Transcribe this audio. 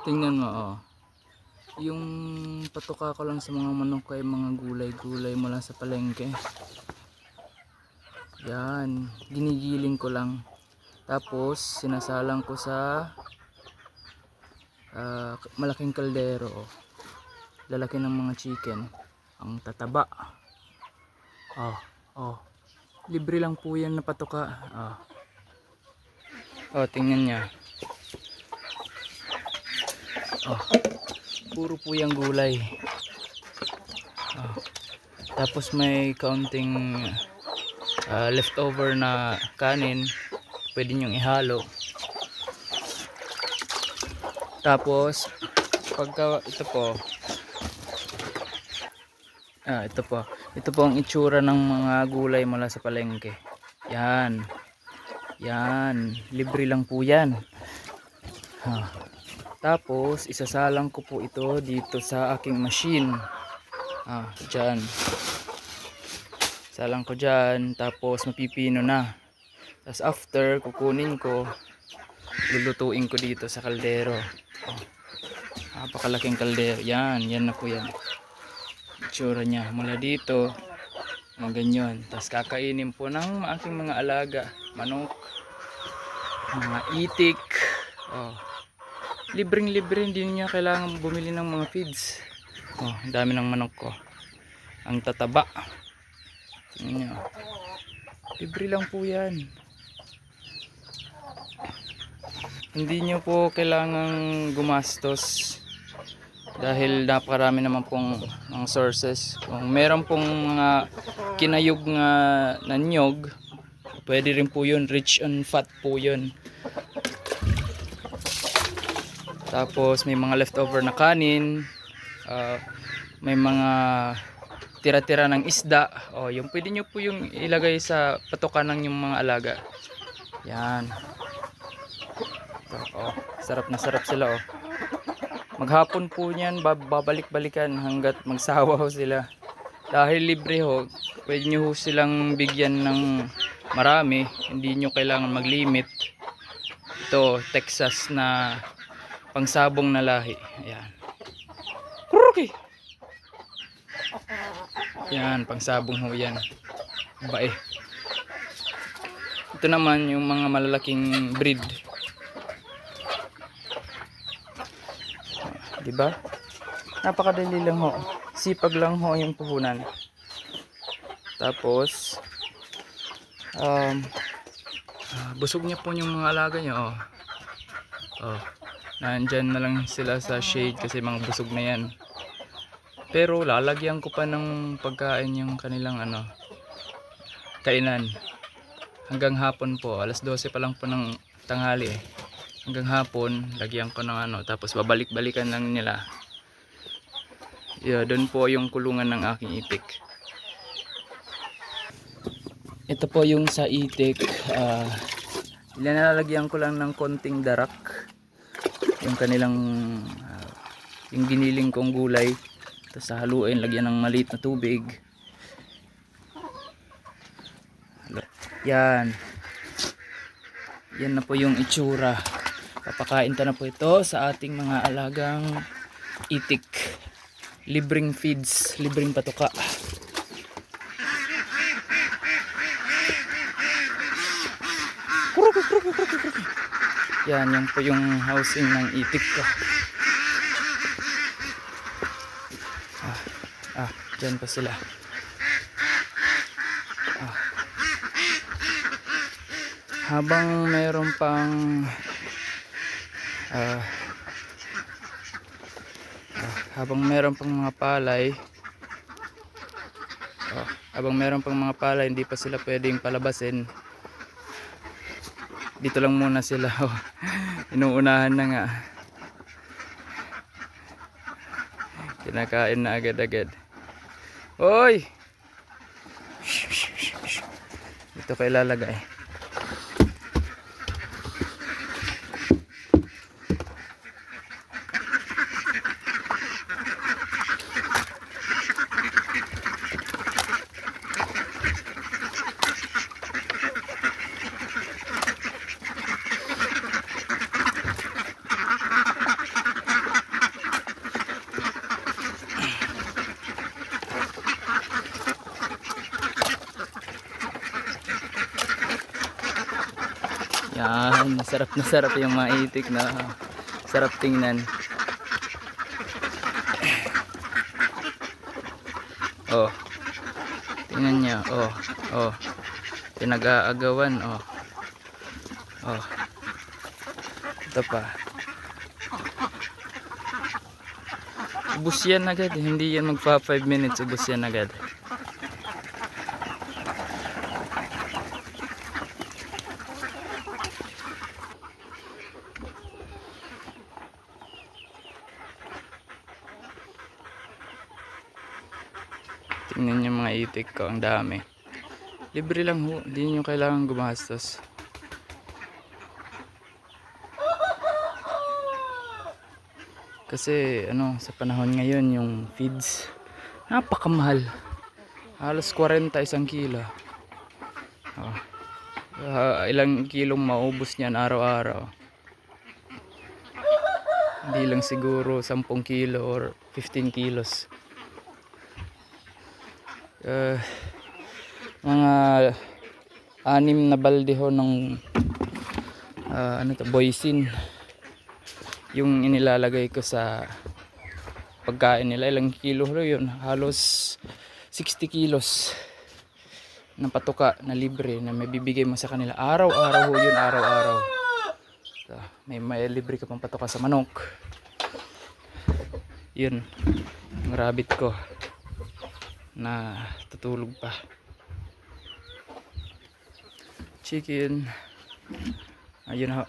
Tingnan mo, oh. Yung patuka ko lang sa mga manok ay mga gulay-gulay mula sa palengke. Yan. Ginigiling ko lang. Tapos, sinasalang ko sa ah, malaking kaldero. Lalaki ng mga chicken. Ang tataba. Oh, oh. Libre lang po yan na patuka. Oh. Oh, tingnan niya. Oh. Puro po yung gulay. Oh. Tapos may kaunting ah, leftover na kanin. Pwede nyong ihalo. Tapos, pagka ito po, ah, ito po, ito po ang itsura ng mga gulay mula sa palengke. Yan. Yan. Libre lang po yan. Ha. Tapos, isasalang ko po ito dito sa aking machine. Ah, dyan. Salang ko dyan. Tapos, mapipino na. Tapos, after, kukunin ko. Lulutuin ko dito sa kaldero. Oh. Napakalaking kaldero. Yan. Yan na po yan. Itsura niya. Mula dito. Mga ganyan. Tapos, kakainin po ng aking mga alaga. Manok. Mga itik. Oh libreng libre hindi niya kailangan bumili ng mga feeds. Oh, ang dami ng manok ko ang tataba. Niyo libre lang po yan. Hindi niyo po kailangan gumastos dahil napakarami naman pong mga sources. Kung meron pong mga kinayog nga na nyog pwede rin po yun. Rich on fat po yun tapos may mga leftover na kanin. ah, may mga tira-tira ng isda. O, yung pwede nyo po yung ilagay sa patukan ng yung mga alaga. Yan. Ito, oh, sarap na sarap sila oh. Maghapon po niyan, bab- babalik-balikan hanggat magsawa sila. Dahil libre ho, pwede nyo ho silang bigyan ng marami. Hindi nyo kailangan mag-limit. Ito, Texas na pangsabong na lahi. Ayan. Kuruki! Yan, pangsabong ho yan. Bae. Ito naman yung mga malalaking breed. Di ba? Napakadali lang ho. Sipag lang ho yung puhunan. Tapos, um, ah, busog niya po yung mga alaga niya. Oh. Oh. Nandyan na lang sila sa shade kasi mga busog na yan. Pero lalagyan ko pa ng pagkain yung kanilang ano kainan. Hanggang hapon po, alas 12 pa lang po ng tanghali. Hanggang hapon, lagyan ko ng ano, tapos babalik-balikan lang nila. Yeah, doon po yung kulungan ng aking itik. Ito po yung sa itik. Uh, nilalagyan ko lang ng konting darak yung kanilang ah, yung giniling kong gulay. Tapos haluin lagyan ng maliit na tubig. Yan. Yan na po yung itsura. Papakain ta na po ito sa ating mga alagang itik. Libreng feeds libreng patuka. Kuruki, kuruki, kuruki, kuruki. Yan, yan po yung housing ng itik ko. Ah, ah, dyan pa sila. Ah. Habang mayroon pang ah, ah, habang mayroon pang mga palay ah, habang mayroon pang mga palay hindi pa sila pwedeng palabasin dito lang muna sila oh. inuunahan na nga kinakain na agad-agad Hoy! Dito kayo lalagay. Masarap na sarap yung mga itik na sarap tingnan. Oh. Tingnan niyo. Oh. Oh. Pinag-aagawan. Oh. Oh. Ito pa. Ubus yan agad. Hindi yan magpa 5 minutes. Ubus yan agad. Tingnan niyo mga itik ko. Ang dami. Libre lang ho. Hindi niyo kailangan gumastos. Kasi ano, sa panahon ngayon yung feeds napakamahal. Halos 40 isang kilo. Oh. Ah, ilang kilong maubos niyan araw-araw. Hindi lang siguro 10 kilo or 15 kilos. Ah, mga anim na balde ho ng ah, ano to, boysin. Yung inilalagay ko sa pagkain nila ilang kilo ho yun? Halos 60 kilos ng patuka na libre na may bibigay mo sa kanila. Araw-araw ho yun araw-araw. So, may, may libre ka pang patuka sa manok. Yun yung rabbit ko na tutulog pa. Chicken. Ayun ho